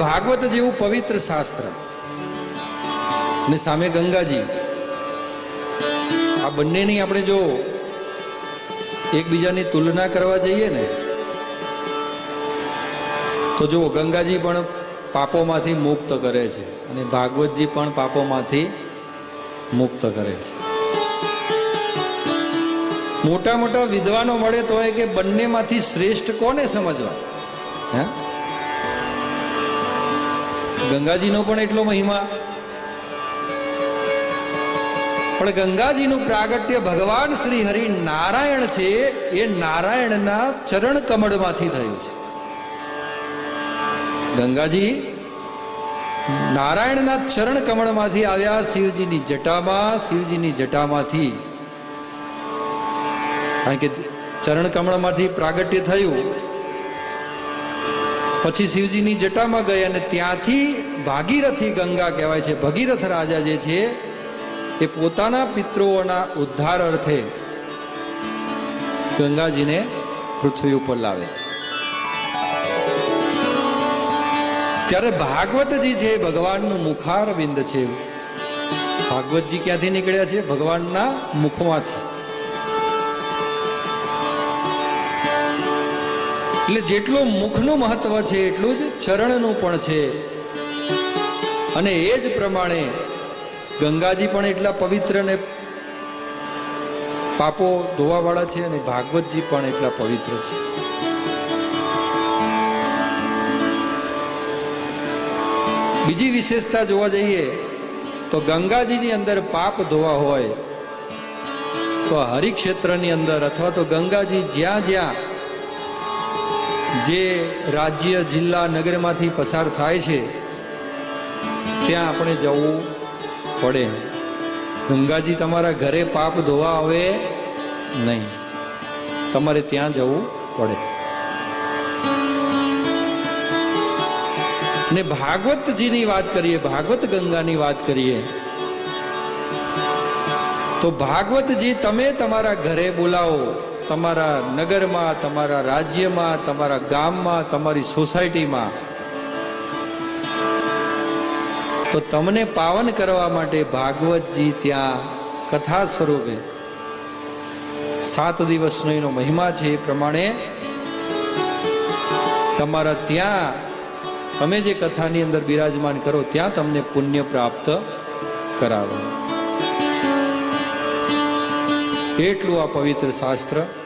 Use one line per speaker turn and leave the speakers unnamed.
ભાગવત જેવું પવિત્ર શાસ્ત્ર. અને સામે ગંગાજી. આ બંનેની આપણે જો એકબીજાની તુલના કરવા જઈએ ને, તો જુઓ, ગંગાજી પણ પાપોમાંથી મુક્ત કરે છે અને ભાગવતજી પણ પાપોમાંથી મુક્ત કરે છે. મોટા મોટા વિદ્વાનો મળે તો એ કે બંનેમાંથી શ્રેષ્ઠ કોને સમજવા? હે? ગંગાજીનો પણ એટલો મહિમા. પણ ગંગાજીનું પ્રાગટ્ય ભગવાન શ્રી હરિ નારાયણ છે, એ નારાયણના ચરણ કમળમાંથી થયું છે. ગંગાજી નારાયણના ચરણ કમળમાંથી આવ્યા, શિવજીની જટામાં, શિવજીની જટામાંથી. કારણ કે ચરણ કમળમાંથી પ્રાગટ્ય થયું પછી શિવજીની જટામાં ગઈ અને ત્યાંથી ભાગીરથી ગંગા કહેવાય છે. ભગીરથ રાજા જે છે, એ પોતાના પિતૃઓના ઉદ્ધાર અર્થે ગંગાજીને પૃથ્વી ઉપર લાવે. ત્યારે ભાગવતજી છે, ભગવાનનું મુખારવિંદ છે. ભાગવતજી ક્યાંથી નીકળ્યા છે? ભગવાનના મુખમાંથી. એટલે જેટલું મુખનું મહત્વ છે, એટલું જ ચરણનું પણ છે. અને એ જ પ્રમાણે ગંગાજી પણ એટલા પવિત્ર ને પાપો ધોવાવાળા છે અને ભાગવતજી પણ એટલા પવિત્ર છે. બીજી વિશેષતા જોવા જઈએ, તો ગંગાજીની અંદર પાપ ધોવા હોય, તો હરિક્ષેત્રની અંદર અથવા તો ગંગાજી જ્યાં જ્યાં જે રાજ્ય, જિલ્લા, નગરમાંથી પસાર થાય છે, ત્યાં આપણે જવું પડે. ગંગાજી તમારા ઘરે પાપ ધોવા આવે નહીં. તમારે ત્યાં જવું પડે. ને ભાગવતજીની વાત કરીએ, ભાગવત ગંગાની વાત કરીએ, તો ભાગવતજી, તમે તમારા ઘરે બોલાવો. તમારા નગરમાં, તમારા રાજ્યમાં, તમારા ગામમાં, તમારી સોસાયટીમાં. તો તમને પાવન કરવા માટે ભાગવતજી ત્યાં કથા સ્વરૂપે સાત દિવસનો એનો મહિમા છે એ પ્રમાણે તમારા ત્યાં તમે જે કથાની અંદર બિરાજમાન કરો, ત્યાં તમને પુણ્ય પ્રાપ્ત કરાવે. એટલું આ પવિત્ર શાસ્ત્ર